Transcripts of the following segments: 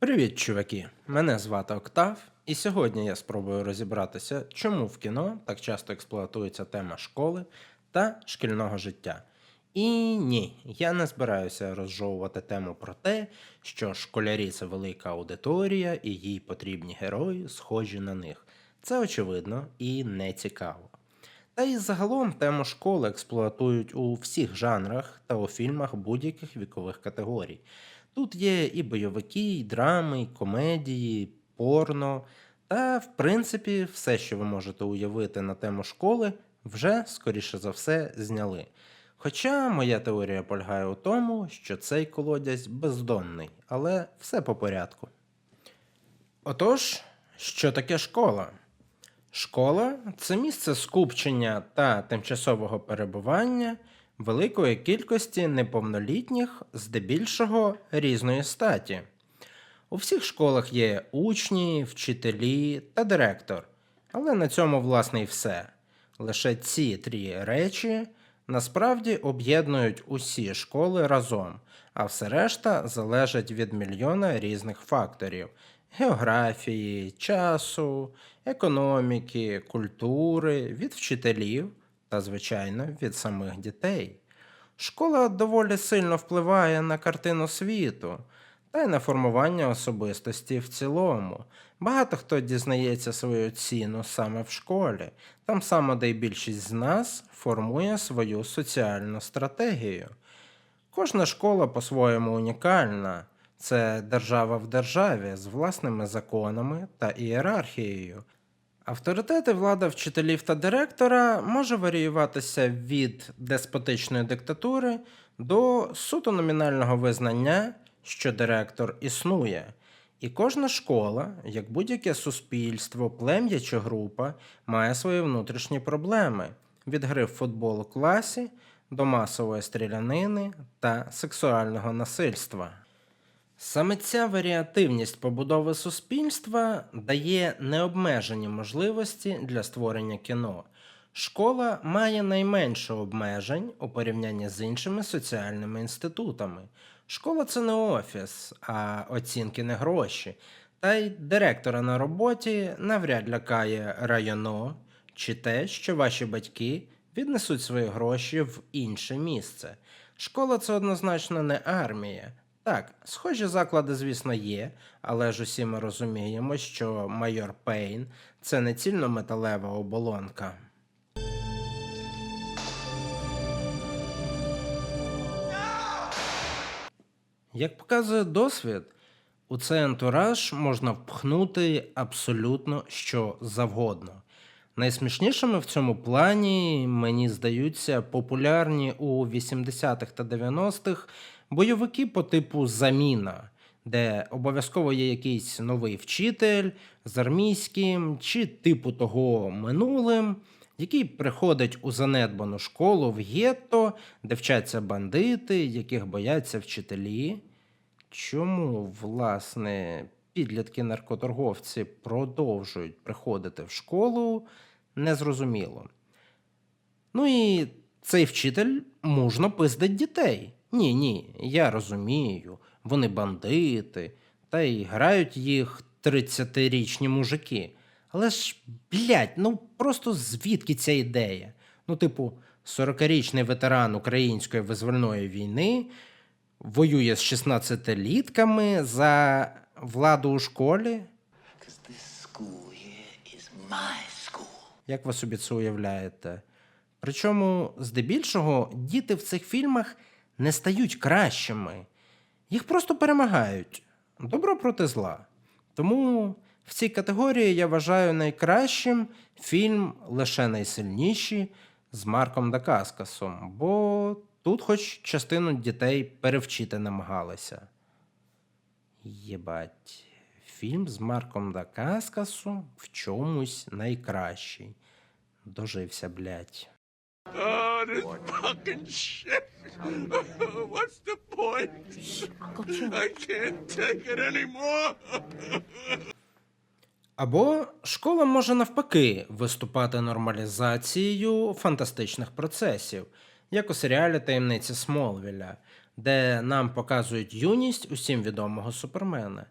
Привіт, чуваки! Мене звати Октав, і сьогодні я спробую розібратися, чому в кіно так часто експлуатується тема школи та шкільного життя. І ні, я не збираюся розжовувати тему про те, що школярі це велика аудиторія і їй потрібні герої, схожі на них. Це очевидно і не цікаво. Та й загалом тему школи експлуатують у всіх жанрах та у фільмах будь-яких вікових категорій. Тут є і бойовики, і драми, і комедії, порно, та, в принципі, все, що ви можете уявити на тему школи, вже, скоріше за все, зняли. Хоча моя теорія полягає у тому, що цей колодязь бездонний, але все по порядку. Отож, що таке школа? Школа це місце скупчення та тимчасового перебування великої кількості неповнолітніх, здебільшого різної статі. У всіх школах є учні, вчителі та директор, але на цьому, власне, і все. Лише ці три речі насправді об'єднують усі школи разом, а все решта залежить від мільйона різних факторів географії, часу, економіки, культури, від вчителів та, звичайно, від самих дітей. Школа доволі сильно впливає на картину світу та й на формування особистості в цілому. Багато хто дізнається свою ціну саме в школі, там саме де й більшість з нас формує свою соціальну стратегію. Кожна школа по-своєму унікальна. Це держава в державі з власними законами та ієрархією. Авторитет влада вчителів та директора може варіюватися від деспотичної диктатури до суто номінального визнання, що директор існує. І кожна школа, як будь-яке суспільство, плем'я чи група, має свої внутрішні проблеми від гри в футбол у класі до масової стрілянини та сексуального насильства. Саме ця варіативність побудови суспільства дає необмежені можливості для створення кіно. Школа має найменше обмежень у порівнянні з іншими соціальними інститутами. Школа це не офіс, а оцінки не гроші. Та й директора на роботі навряд лякає районо чи те, що ваші батьки віднесуть свої гроші в інше місце. Школа це однозначно не армія. Так, схожі заклади, звісно, є, але ж усі ми розуміємо, що майор Пейн це не цільнометалева оболонка. Як показує досвід, у цей антураж можна впхнути абсолютно що завгодно. Найсмішнішими в цьому плані мені здаються популярні у 80-х та 90-х бойовики по типу Заміна, де обов'язково є якийсь новий вчитель з армійським чи типу того минулим, який приходить у занедбану школу в гетто, де вчаться бандити, яких бояться вчителі. Чому, власне, підлітки наркоторговці продовжують приходити в школу, незрозуміло. Ну і цей вчитель мужно пиздить дітей. Ні, ні, я розумію, вони бандити, та й грають їх 30-річні мужики. Але ж, блядь, ну просто звідки ця ідея? Ну, типу, 40-річний ветеран української визвольної війни воює з 16-літками за владу у школі? This school here is school. Як ви собі це уявляєте? Причому, здебільшого, діти в цих фільмах не стають кращими, їх просто перемагають добро проти зла. Тому в цій категорії я вважаю найкращим фільм лише найсильніші з Марком Дакаскасом, бо тут хоч частину дітей перевчити намагалися. Єбать, фільм з Марком Дакаскасом в чомусь найкращий. Дожився, блядь. Oh, this fucking shit. What's the point? I can't take it anymore. Або школа може навпаки виступати нормалізацією фантастичних процесів, як у серіалі Таємниці Смолвіля, де нам показують юність усім відомого супермена.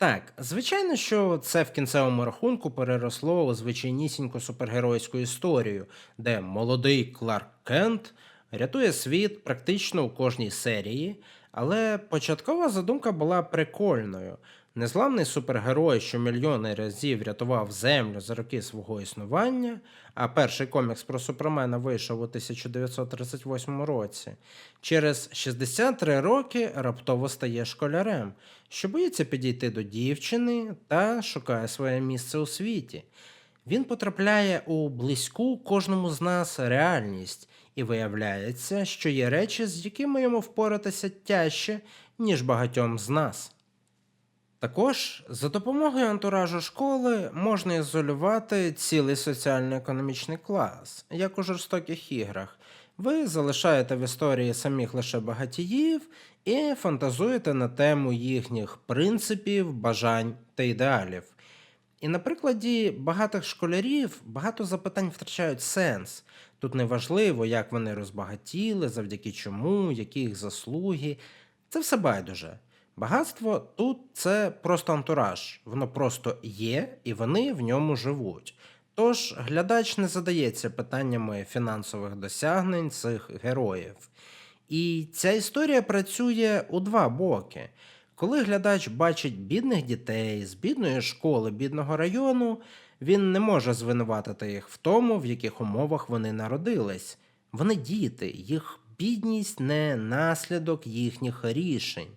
Так, звичайно, що це в кінцевому рахунку переросло у звичайнісіньку супергеройську історію, де молодий Кларк Кент рятує світ практично у кожній серії, але початкова задумка була прикольною. Незламний супергерой, що мільйони разів рятував землю за роки свого існування, а перший комікс про Супермена вийшов у 1938 році, через 63 роки раптово стає школярем, що боїться підійти до дівчини та шукає своє місце у світі. Він потрапляє у близьку кожному з нас реальність, і виявляється, що є речі, з якими йому впоратися тяжче, ніж багатьом з нас. Також за допомогою антуражу школи можна ізолювати цілий соціально-економічний клас, як у жорстоких іграх. Ви залишаєте в історії самих лише багатіїв і фантазуєте на тему їхніх принципів, бажань та ідеалів. І на прикладі багатих школярів багато запитань втрачають сенс. Тут не важливо, як вони розбагатіли, завдяки чому, які їх заслуги. Це все байдуже. Багатство тут це просто антураж, воно просто є, і вони в ньому живуть. Тож глядач не задається питаннями фінансових досягнень цих героїв. І ця історія працює у два боки. Коли глядач бачить бідних дітей з бідної школи, бідного району, він не може звинуватити їх в тому, в яких умовах вони народились. Вони діти, їх бідність не наслідок їхніх рішень.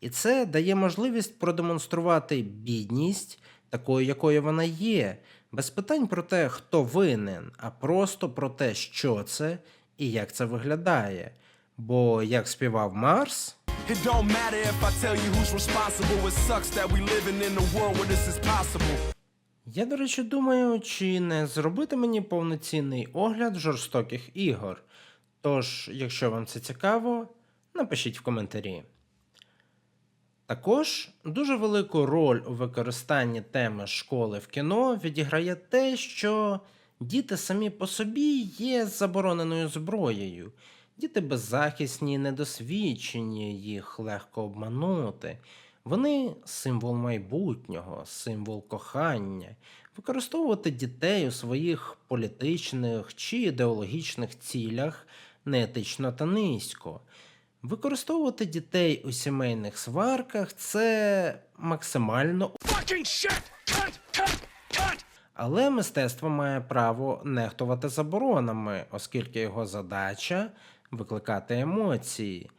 І це дає можливість продемонструвати бідність такою, якою вона є, без питань про те, хто винен, а просто про те, що це і як це виглядає. Бо, як співав Марс, It don't matter if I tell you who's responsible. It sucks that we living in a world where this is possible. я, до речі, думаю, чи не зробити мені повноцінний огляд жорстоких ігор. Тож, якщо вам це цікаво, напишіть в коментарі. Також дуже велику роль у використанні теми школи в кіно відіграє те, що діти самі по собі є забороненою зброєю. Діти беззахисні, недосвідчені, їх легко обманути. Вони символ майбутнього, символ кохання. Використовувати дітей у своїх політичних чи ідеологічних цілях неетично та низько. Використовувати дітей у сімейних сварках це максимально Fucking shit! Cut! Cut! Cut! але мистецтво має право нехтувати заборонами, оскільки його задача викликати емоції.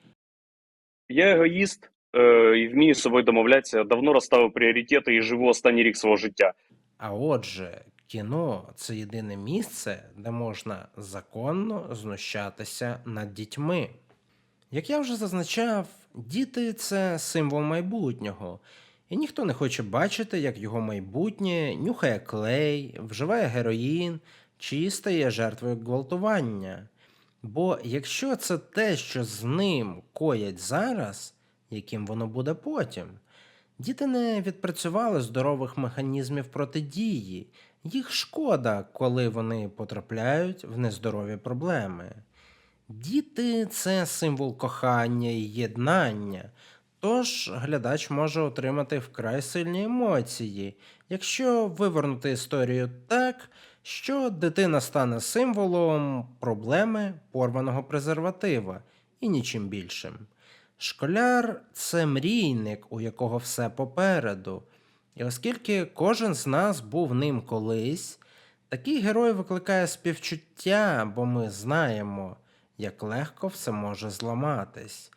Я егоїст е, і вмію з собою домовлятися, давно розставив пріоритети і живу останній рік свого життя. А отже, кіно це єдине місце, де можна законно знущатися над дітьми. Як я вже зазначав, діти це символ майбутнього, і ніхто не хоче бачити, як його майбутнє нюхає клей, вживає героїн чи стає жертвою гвалтування. Бо якщо це те, що з ним коять зараз, яким воно буде потім? Діти не відпрацювали здорових механізмів протидії. Їх шкода, коли вони потрапляють в нездорові проблеми. Діти це символ кохання і єднання, тож глядач може отримати вкрай сильні емоції, якщо вивернути історію так, що дитина стане символом проблеми порваного презерватива і нічим більшим. Школяр це мрійник, у якого все попереду. І оскільки кожен з нас був ним колись, такий герой викликає співчуття, бо ми знаємо, як легко все може зламатись.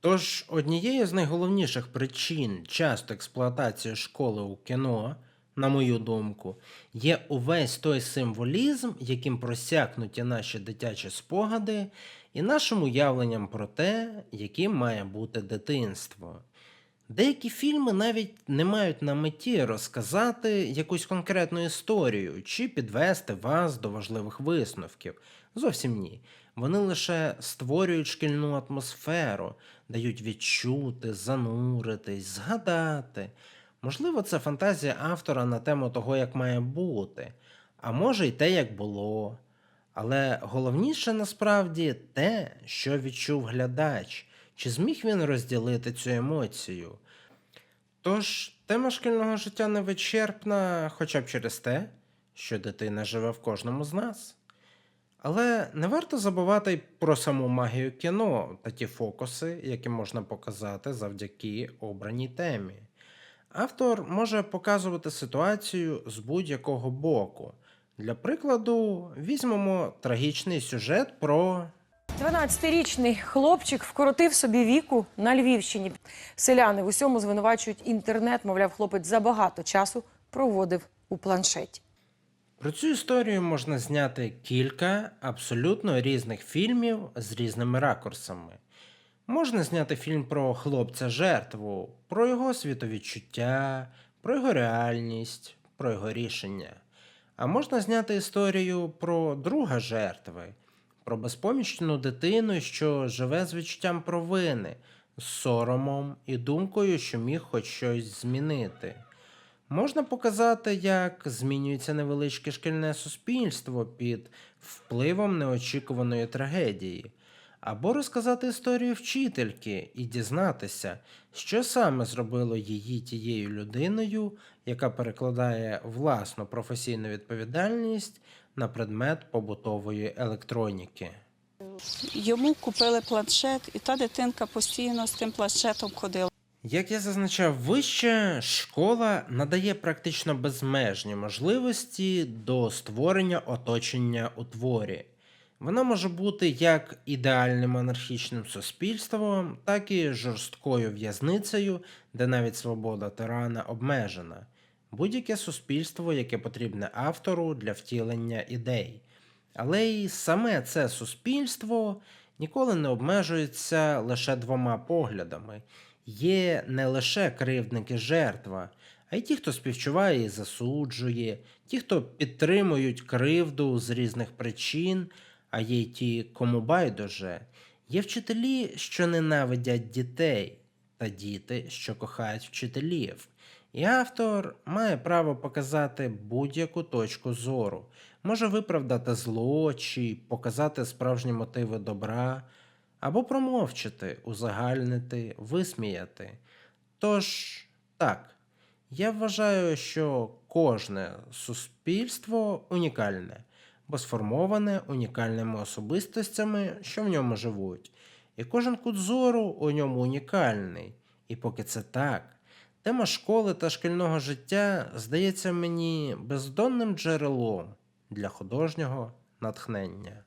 Тож однією з найголовніших причин часто експлуатації школи у кіно, на мою думку, є увесь той символізм, яким просякнуті наші дитячі спогади, і нашим уявленням про те, яким має бути дитинство. Деякі фільми навіть не мають на меті розказати якусь конкретну історію чи підвести вас до важливих висновків. Зовсім ні. Вони лише створюють шкільну атмосферу, дають відчути, зануритись, згадати. Можливо, це фантазія автора на тему того, як має бути, а може й те, як було. Але головніше насправді те, що відчув глядач, чи зміг він розділити цю емоцію. Тож, тема шкільного життя не вичерпна хоча б через те, що дитина живе в кожному з нас. Але не варто забувати й про саму магію кіно та ті фокуси, які можна показати завдяки обраній темі. Автор може показувати ситуацію з будь-якого боку. Для прикладу, візьмемо трагічний сюжет про 12-річний хлопчик вкоротив собі віку на Львівщині. Селяни в усьому звинувачують інтернет. Мовляв, хлопець забагато часу проводив у планшеті. Про цю історію можна зняти кілька абсолютно різних фільмів з різними ракурсами. Можна зняти фільм про хлопця-жертву, про його світовідчуття, про його реальність, про його рішення. А можна зняти історію про друга жертви, про безпомічну дитину, що живе з відчуттям провини, з соромом і думкою, що міг хоч щось змінити. Можна показати, як змінюється невеличке шкільне суспільство під впливом неочікуваної трагедії, або розказати історію вчительки і дізнатися, що саме зробило її тією людиною, яка перекладає власну професійну відповідальність на предмет побутової електроніки. Йому купили планшет, і та дитинка постійно з тим планшетом ходила. Як я зазначав вище, школа надає практично безмежні можливості до створення оточення у творі. Вона може бути як ідеальним анархічним суспільством, так і жорсткою в'язницею, де навіть свобода тирана обмежена. Будь-яке суспільство, яке потрібне автору для втілення ідей. Але й саме це суспільство ніколи не обмежується лише двома поглядами. Є не лише кривдники жертва, а й ті, хто співчуває і засуджує, ті, хто підтримують кривду з різних причин, а є й ті, кому байдуже. Є вчителі, що ненавидять дітей, та діти, що кохають вчителів. І автор має право показати будь-яку точку зору, може виправдати зло чи показати справжні мотиви добра, або промовчати, узагальнити, висміяти. Тож, так, я вважаю, що кожне суспільство унікальне, бо сформоване унікальними особистостями, що в ньому живуть, і кожен кут зору у ньому унікальний. І поки це так, тема школи та шкільного життя здається мені бездонним джерелом для художнього натхнення.